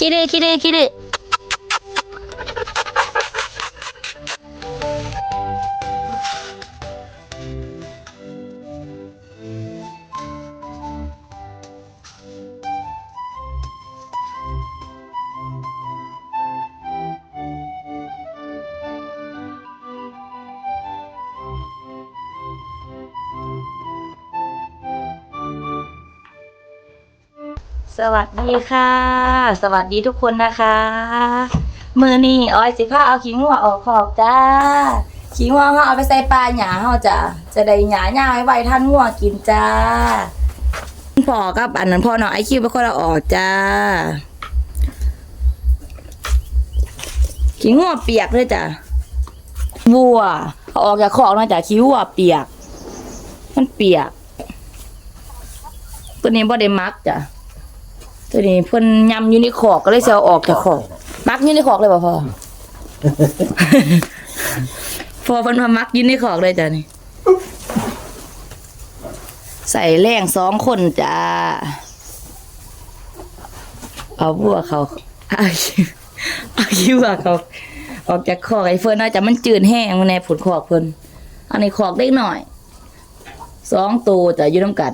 ขี้ดื้อขี้ดื้อ สวัสดีค่ะ สวัสดีทุกคนนะคะ มือนี่อ้อยสิผ้าเอาขี้งัวออกขอกจ้าขี้งัวเขาเอาไปใส่ปลาหยาเขาจ้ะจะได้หยาหยาไว้ไว้ท่านงัวกินจ้าพ่อกับอันนั้นพ่อเนาะไอคิวเป็นคนเอาออกจ้าขี้งัวเปียกเลยจ้ะวัวเอาออกจากขอกนะจ้ะขี้วัวเปียก มันเปียกตัวนี้บ่ได้มักจ้ะ ตัวนี้เพิ่นยำอยู่ในขอกก็เลยจะเอาออกจากขอกมักอยู่ในขอกเลยป่ะพ่อ พอเพิ่นมามักอยู่ในขอกเลยจ้ะนี่ ใส่แรงสองคนจ้า เอาบัวเขาเอาเอาคิวเขาออกจากขอกไอ้เพิ่นน่าจะมันจืดแห้งมันในผุดขอกเพิ่นอันนี้ขอกเล็กหน่อยสองตัวจะอยู่น้ำกัน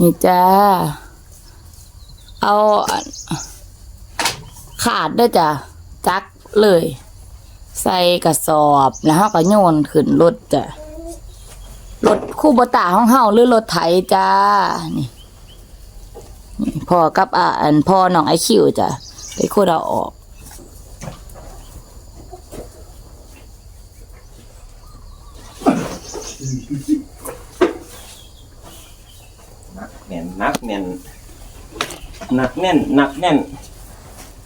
นี่จ้า เอาขาดด้วยจ้ะจักเลย ใส่กระสอบแล้วเฮาก็โยนขึ้นรถจ้ะรถคู่บตาของเฮาหรือรถไถจ้า นี่พ่อกับอ่าอันพ่อน้องไอคิวจ้ะไปคูดเอาออกแน่ นนักแน่นหนักแน่นหนักแน่น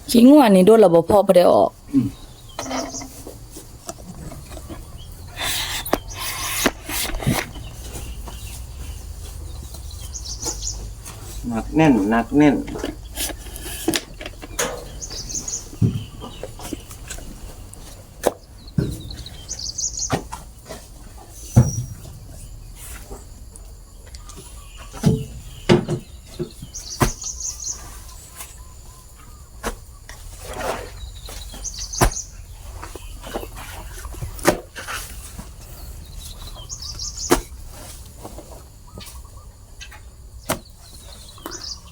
ขี้ง่วนนี่โดนระบบพ่อบ่ได้ออกหนักแน่นหนักแน่น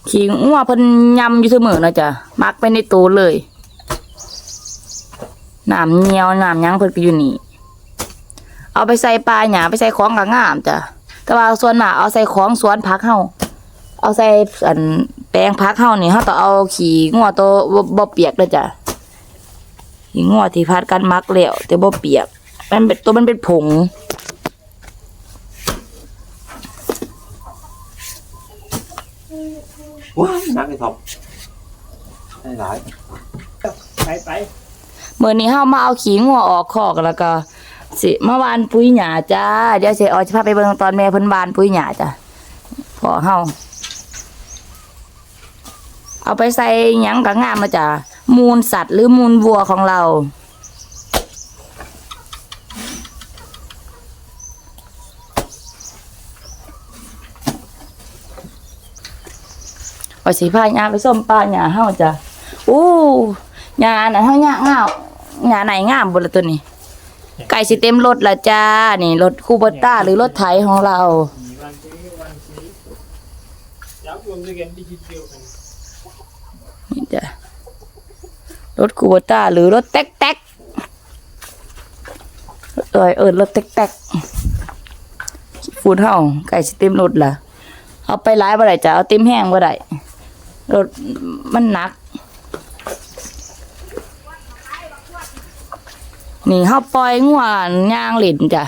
ขี้งัวเพิ่นยำอยู่เสมอนะจ๊ะมักไปในตู้เลยน้ำเหนียวน้ำยังเพิ่นก็อยู่นี่ เอาไปใส่ปลาหยาไปใส่ของก็งามจ้ะแต่ว่าส่วนมากเอาใส่ของสวนผักเฮาเอาใส่อันแปลงผักเฮานี่เฮาต้องเอาขี้งัวตัวบ่เปียกเลยจ้ะขี้งัวที่พัดกันมักแล้วแต่บ่เปียก มันเป็นตัวมันเป็นผง ว้ายนักไอ้ท็อปได้หลายไปไปเมื่อนี้เฮามาเอาขี้งัวออกคอกแล้วก็ สิมาหวานปุ๋ยหญ้าจ้าเดี๋ยวสิเอาสิพาไปเบิ่งตอนแม่เพิ่นหวานปุ๋ยหญ้าจ้ะพอเฮาเอาไปใส่หยังก็งามนะจ้ะมูลสัตว์หรือมูลวัวของเรา ว่าสิพาหญ้าไปส้มป้าหญ้าเฮาจ้ะอู้หญ้าน่ะเฮาหญ้างาหญ้าไหนงามบ่ละตัวนี้ไก่สิเต็มรถละจ้า นี่รถคูเบต้าหรือรถไถของเรามีวันที่วันที่ยักษ์รวมด้วยกันดิจิทัลกันนี่จ้ะรถคูเบต้าหรือรถแต๊กแต๊กเอยเอิรถแต๊กแต๊กฟูดเฮาไก่สิเต็มรถล่ะเอาไปร้ายบ่ได้จ้ะเอาเต็มแห้งบ่ได้ รถมันหนัก นี่เฮาปล่อยงัวย่างหลินจ้ะ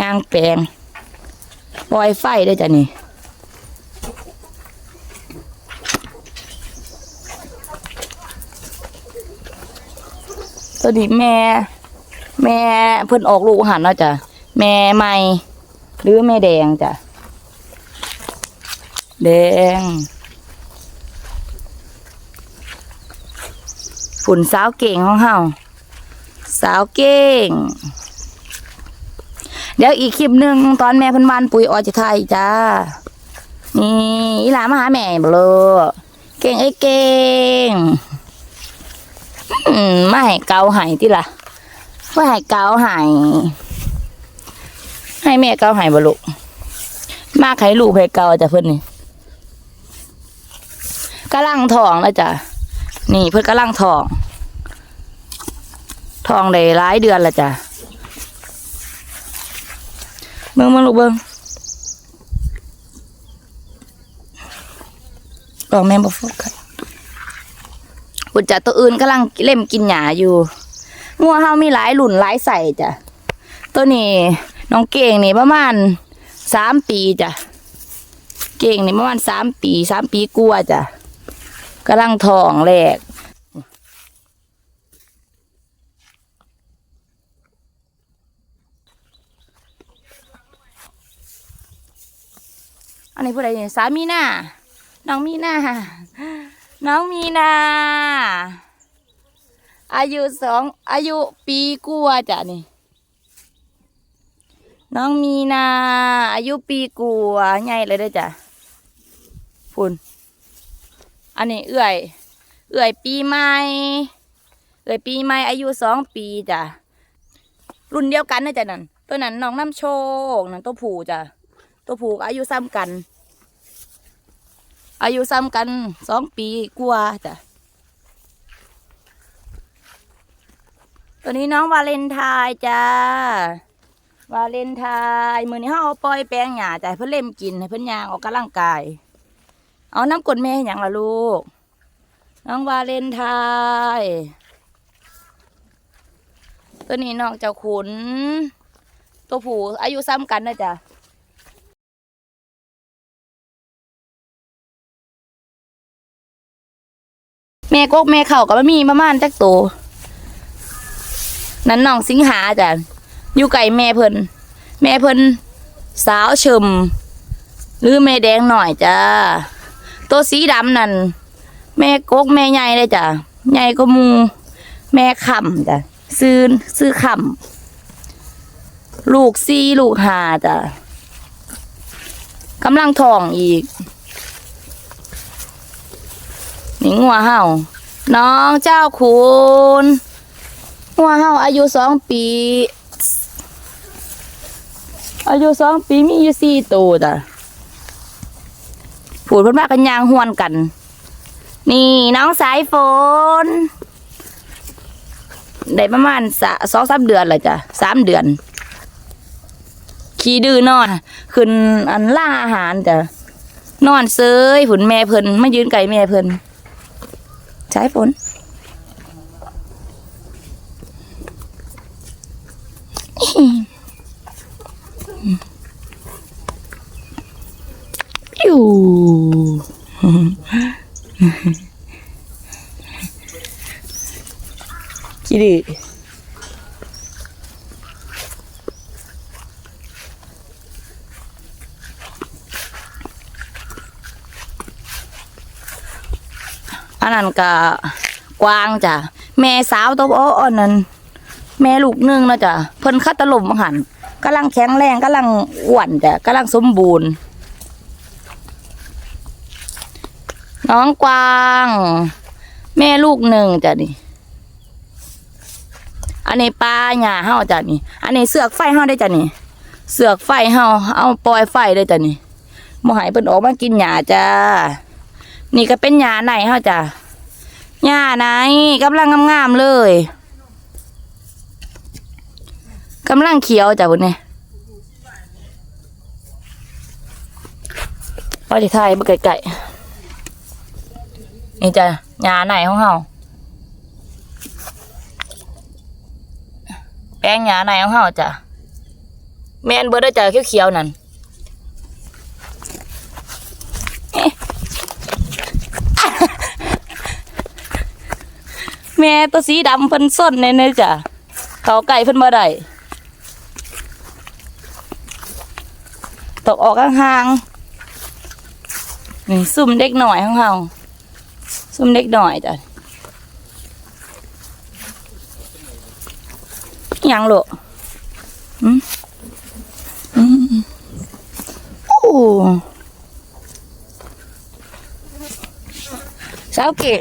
ย่างแปลงปล่อยไฟได้จ้ะนี่ตัวนี้แม่ แม่เพิ่นออกลูกหันเนาะจ้ะแม่ใหม่หรือแม่แดงจ้ะแดง ฝุ่นสาวเก่งของเฮาสาวเก่ง เดี๋ยวอีกคลิปหนึ่งตอนแม่เพิ่นวานปุ๋ยออจิไทยจ้า นี่อีหลามาหาแม่บลยเก่งไอ้เก่งมาให้เกาให้ติล่ะมาให้เกาให้ให้แม่เกาให้บ่ลูมาให้ลูกให้เกาจ้ะเพิ่อนนี่กำลังท้องแล้วจ้ะ นี่เพิ่นกำลังทอง ทองได้หลายเดือนล้วจ้ะเบิ่งเบิ่งลูกเบิ่งลองแม่บ่โฟกัสปุจจะตัวอื่นกำลังเล่มกินหญ้าอยู่งัวเฮามีหลายหลุ่นหลายใส่จ้ะตัวนี้น้องเก่งนี่ประมาณสามปีจ้ะเก่งนี่ประมาณสามปีสามปีกลัวจ้ะ กำลังทองแรกอันนี้ผู้ใดเนี่ยสามีหน้าน้องมีนาน้องมีนา อายุสองอายุปีกว่าจ้ะนี่ น้องมีนา อายุปีกว่าใหญ่เลยเด้จ้ะพุ่น อันนี้เอื่อย เอื่อยปีใหม่ เอื่อยปีใหม่อายุสองปีจ้ะ รุ่นเดียวกันนะจ้ะนั่น ตัวนั้นน้องน้ำโชคนั่นตัวผูจ้ะ ตัวผูกอายุซ้ำกัน อายุซ้ำกันสองปีกว่าจ้ะ ตัวนี้น้องวาเลนไทน์จ้าวาเลนไทน์มือนี้เขาเอาปล่อยแปลงหญ้าจ้ะเพื่อเล่มกินให้เพื่อนยางออกกำลังกาย เอาน้ำกดแม่ให้หยังละลูก น้องวาเลนไทน์ตัวนี้น้องเจ้าขุน ตัวผู้อายุซ้ำกันนะจ๊ะแม่กกแม่เข่ากับมีประมาณจักโตวนั้นน้องสิงหาจ้ะอยู่ไก่แม่เพิ่นแม่เพิ่นสาวชมหรือแม่แดงหน่อยจ้า ตัวสีดำนั่นแม่กกแม่ใหญ่เลยจ้ะใหญ่ก็มูแม่คำจ้ะซื้อซื้อคำลูกซีลูกหาจ้ะกำลังทองอีกนี่งัวเห่าน้องเจ้าคุณงัวเห่าอายุสองปี อายุสองปีมีอยู่สี่ตัวจ้ะ ผูดเพิ่นมากันยางหวนกัน นี่น้องสายฝนได้ประมาณสองสามเดือนเลยจ้ะสามเดือน ขี้ดื้อนอนขึ้นอันล่าอาหารจ้ะนอนเซยผุนแม่เพิ่นมายืนไก่แม่เพิ่นใช้ฝนอยู่ คิดดิอันนั้นก็กวางจ้ะแม่สาวตัวอ่อนนั้นแม่ลูกหนึ่งนะจ้ะเพิ่นคัดตลมหันกำลังแข็งแรงกำลังอ้วนจ้ะกำลังสมบูรณ์ น้องกวาง แม่ลูกหนึ่งจ้ะนี่อันนี้ปลาหญ้าเฮาจ้ะนี่ อันนี้เสือกไฟเฮาได้จ้ะนี่ เสือกไฟเฮาเอาปล่อยไฟได้จ้ะนี่บ่ให้เพิ่นออกมากินหญ้าจ้านี่ก็เป็นหญ้าไหนเฮาจ้ะหญ้าไหนกำลังงามๆเลยกำลังเขียวจ้ะพุ่นนี่พอสิถ่ายเบ่ไกลๆ นี่จ้ะหญ้าไหนของเฮาแป้งหยาในของเฮาจ้ะแม่นเบิดได้อจ้ะเขียวๆนั่นเอ๊ะแม่ตัวสีดำเพิ่นส้นแน่ๆจ้ะเขาไก่เพิ่นบ่ได้ตกออกห่างๆนี่ซุ่มเด็กหน่อยของเฮา ส้มเล็กหน่อยจ้ะยังหรอืมอืโอ้สาวเก๋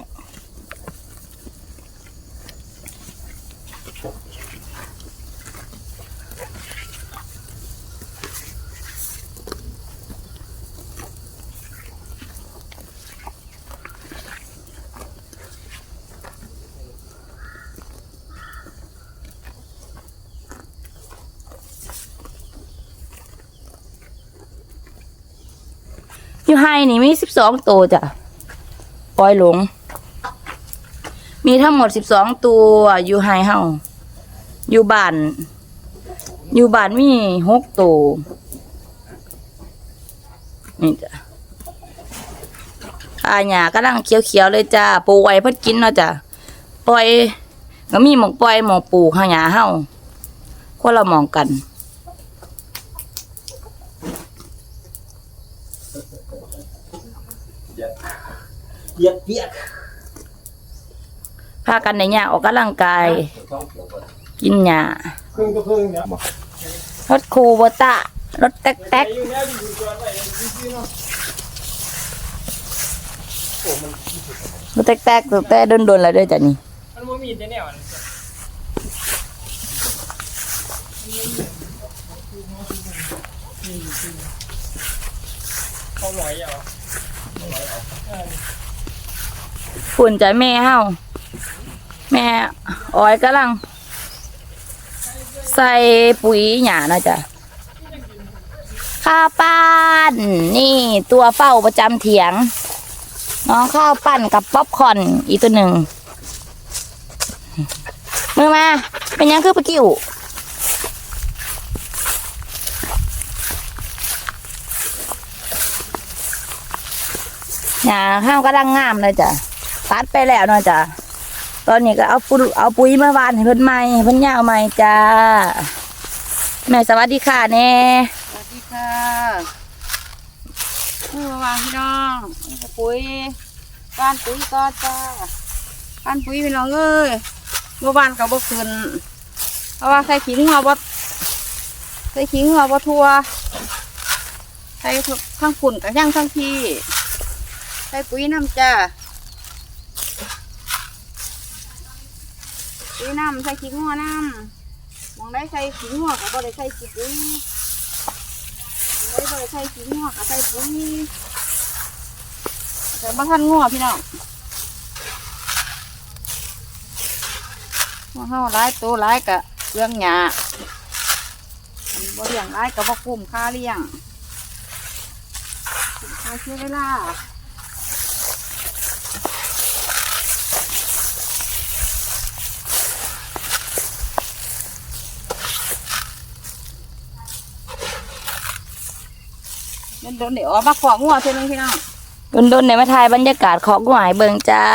นี่มีสิบสองตัวจ้ะปล่อยหลง มีทั้งหมดสิบสองตัวอยู่ไฮเฮาอยู่บ้าน อยู่บ้านมีหกตัวนี่จ้ะอาหยากำลังเขียวๆเลยจ้าปูไว้เพิ่นกินเนาะจ้ะปล่อย ก็มีหมองปล่อยหมองปลูกเฮาหยาเฮาคนละหมองกัน ปียกเปียกพากันในหญ้าออกกำลังกายต้องเกี่ยวก่อนกินหญ้าครึ่งก็ครึ่งเนี่ยรถคูโบตะรถแต๊กแต๊กอยู่แนวที่อยู่ก่อนไปซื่อๆเนาะโอ้มันรถแต๊กแต๊กรถแต่โดนๆแล้วเด้วยจ้ะนี่มันบ่มีแต่แนวอันนั้นเขาหน่อยเอา ฝุ่นจะแม่เฮาแม่อ้อยกำลัง ใส่ปุ๋ยหญ้านะจ๊ะข้าวปั้นนี่ตัวเฝ้าประจำเถียง น้องข้าวปั้นกับป๊อปคอนอีกตัวหนึ่งมือมา เป็นยังคือปะกิ้วหญ้าข้าวกำลังงามเลยจ้ะ ตัดไปแล้วเนาะจ้ะตอนนี้ก็เอาปุ๋ยเอาปุ๋ยมาหวานให้เพิ่นใหม่ให้เพิ่นยาวใหม่จ้าแม่สวัสดีค่ะแน่สวัสดีค่ะเมื่อวานพี่น้องนี่ก็ปุ๋ยบ้านปุ๋ยก็จ้าบ้านปุ๋ยพี่น้องเอ้ยเมื่อวานก็บ่ขึ้นเพราะว่าใส่ขิงหัวบ่ใส่ขิงหัวบ่ทัวใส่ทั้งฝุ่นกับย่างทั้งพี่ใส่ปุ๋ยน้ำจ้า ปุ๋ยน้ำใส่ขิงหัวน้ำมองได้ใส่ขิงหัวก็บ่ได้ใส่ขี้ปุ๋ยเลยเลยใส่สีงัวกับใส่ปุ๋ยใส่บ้านงัวพี่น้องงัวเฮาหลายตัวหลายกะเลี้ยงหญ้าอันบ่เลี้ยงหลายกะบ่คุ้มค่าเลี้ยงค่าเสียเวลา โดนเดี๋ยวออกมาของัวเท่านึงพี่น้องโดนๆในมาถ่ายบรรยากาศของหวายเบิงจ้า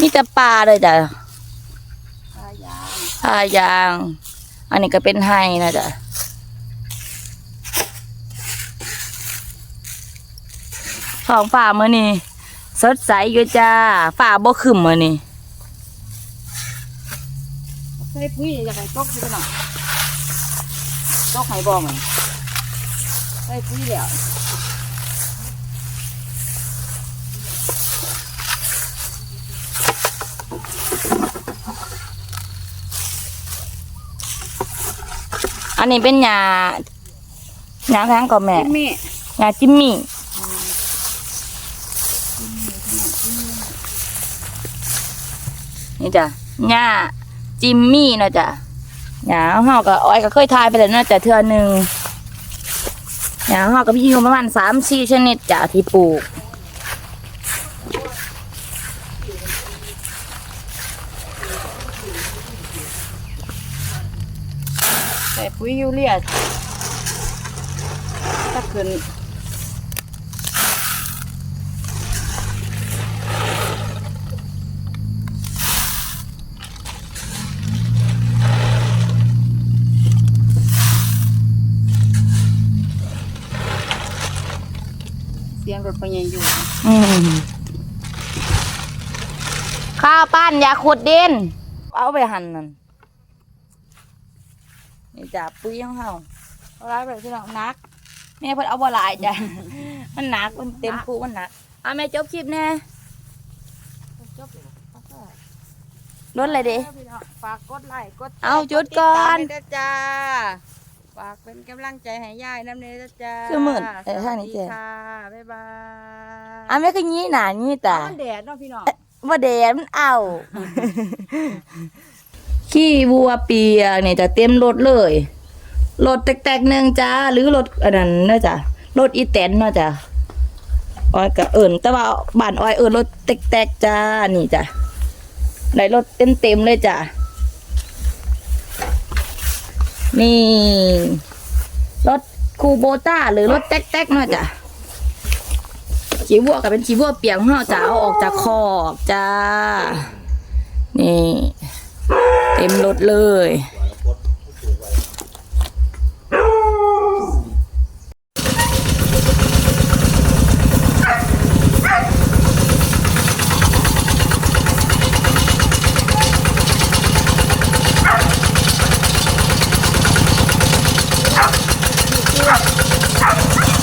มีแต่ปลาเลยจ้ะปลายางปลายาง อันนี้ก็เป็นไฮนะจ้ะท้องฝ่ามือนี่สดใสอยู่จ้าฝ่าบ่ขึ้นมือนี่ใส่ปุ๋ยอยากให้ตกพี่น้อง ตกให้บ่มันใส่ปุ๋ยแล้วอันนี้เป็นยาหยาทั้งกับแม่จิมมี่ยาจิมมี่นี่จ้ะยาจิมมี่เนาะจ้ะ ยาเฮาก็อ้อยก็เคยทายไปแล้วเนาะจ้ะเทื่อหนึ่งยาเฮาก็พี่อยู่ประมาณสามสี่ชนิดจ้ะที่ปลูกใส่ปุ๋ยยูเรียถ้าขึ้น เสียงรถไปยังอยู่อืมข้าวปั้นยาขุดดิน เอาไปหั่นนั่นนี่จ้ะปุ๋ยของเฮาเอาไว้แบบที่เรานักแม่เพิ่นเอาบ่หลายจ้ะ มันหนักมันเต็มคูมันหนักอะแม่จบคลิปแน่จบเลยรถอะไรเด้พี่น้องฝากกดไลค์กดแชร์เอาจุดก่อนดติดตามด้วยจ้า ฝากเป็นกำลังใจให้ยายน้ำเนยนะจ้าคือหมื่นเออทางนี้สเจ๊วัสดีค่ะบ๊ายบายอะแม่ก็งี้หนางี้ตา มันแดดเนาะพี่น้อง ว่าแดดมันเอา ขี้วัวเปียกเนี่ยจะเต็มรถเลย รถแตกๆหนึ่งจ้า หรือรถอันนั้นเนาะจ้ะรถอีแตนเนาะจ้ะออยก็เอิญแต่ว่าบ้านออยเอิญรถแตกๆจ้า นี่จ้ะได้รถเต็มๆเลยจ้ะ นี่ รถคูโบต้าหรือรถแตกๆเนาะจ้ะชีวัวก็เป็นชีวัวเปียกของเราจะเอาออกจากคอกจ้า นี่ เต็มรถเลย